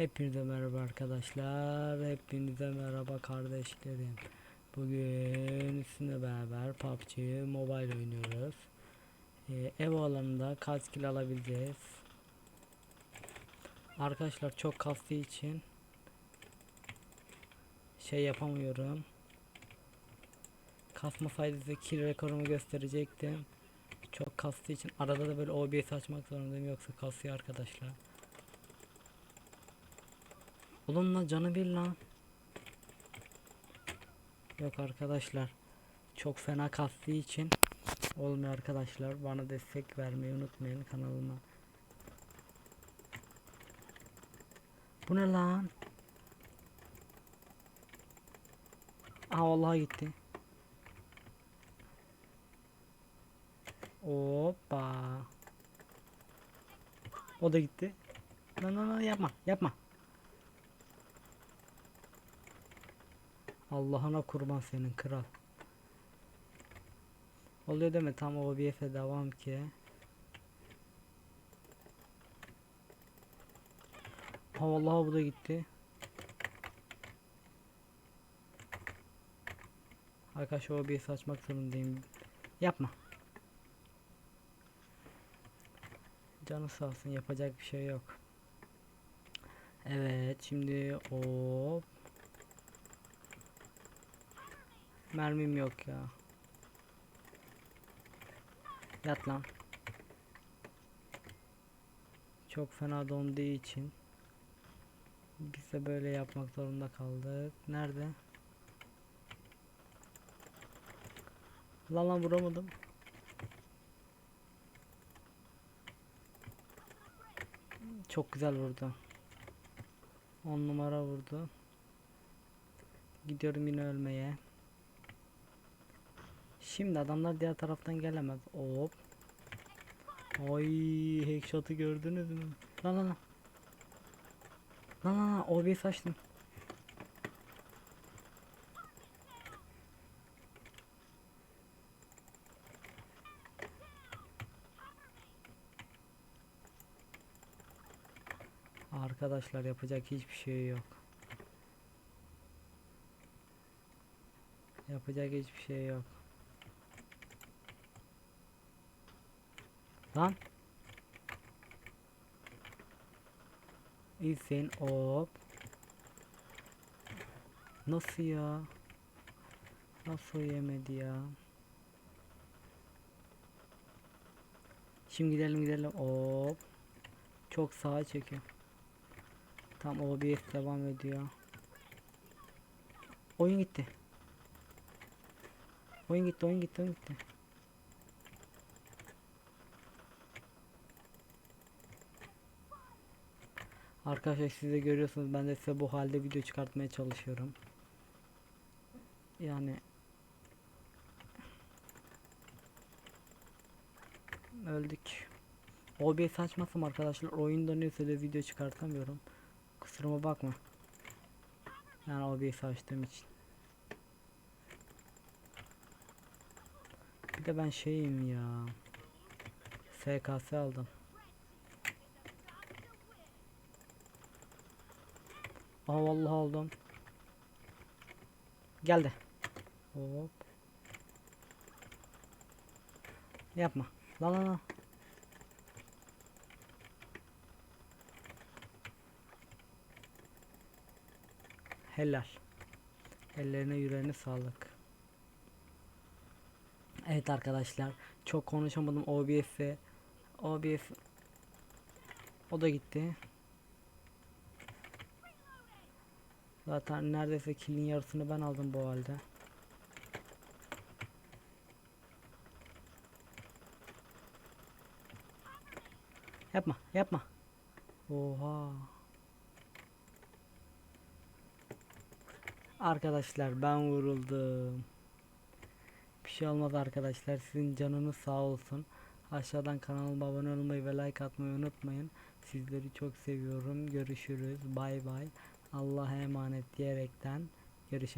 Hepinize merhaba arkadaşlar. Hepinize merhaba kardeşlerim. Bugün sizinle beraber PUBG Mobile oynuyoruz. Ee, ev alanında kaç kill alabileceğiz? Arkadaşlar çok kastığı için şey yapamıyorum. Kasmasaydı size kill rekorumu gösterecektim. Çok kastığı için arada da böyle OBS açmak zorundayım yoksa kasıyor arkadaşlar. Oğlum lan canı bir lan. Yok arkadaşlar. Çok fena kastığı için olmuyor arkadaşlar. Bana destek vermeyi unutmayın kanalıma. Bu ne lan? Aa vallahi gitti. Hoppa. O da gitti. Lan lan lan yapma yapma. Allah'ına kurban senin kral. Oluyor deme tam OBF'e devam ki. Ha vallahi bu da gitti. Arkadaşlar OBS açmak zorundayım. Yapma. Canı sağ olsun yapacak bir şey yok. Evet şimdi hop Mermim yok ya. Yat lan. Çok fena donduğu için biz de böyle yapmak zorunda kaldık. Nerede? Lan lan vuramadım. Çok güzel vurdu. 10 numara vurdu. Gidiyorum yine ölmeye. Şimdi adamlar diğer taraftan gelemez. Hop. Oy headshot'ı gördünüz mü? Lan lan lan. Lan lan lan OBS açtım. Arkadaşlar yapacak hiçbir şey yok. Yapacak hiçbir şey yok. Lan. İzin hop. Nasıl ya? Nasıl yemedi ya? Şimdi gidelim gidelim hop. Çok sağa çekiyor. Tam OBS devam ediyor. Oyun gitti. Oyun gitti, oyun gitti, oyun gitti. Arkadaşlar siz de görüyorsunuz ben de size bu halde video çıkartmaya çalışıyorum. Yani öldük. OBS açmasam arkadaşlar oyun dönüyorsa da video çıkartamıyorum. Kusuruma bakma. Yani OBS açtığım için. Bir de ben şeyim ya. SKS aldım. Aha vallahi aldım. Geldi. Hop. Yapma. La la la. Helal. Ellerine yüreğine sağlık. Evet arkadaşlar. Çok konuşamadım OBS'e. OBS o da gitti. Zaten neredeyse kill'in yarısını ben aldım bu halde. Yapma, yapma. Oha. Arkadaşlar ben vuruldum. Bir şey olmaz arkadaşlar. Sizin canınız sağ olsun. Aşağıdan kanalıma abone olmayı ve like atmayı unutmayın. Sizleri çok seviyorum. Görüşürüz. Bay bay. Allah'a emanet diyerekten görüşürüz.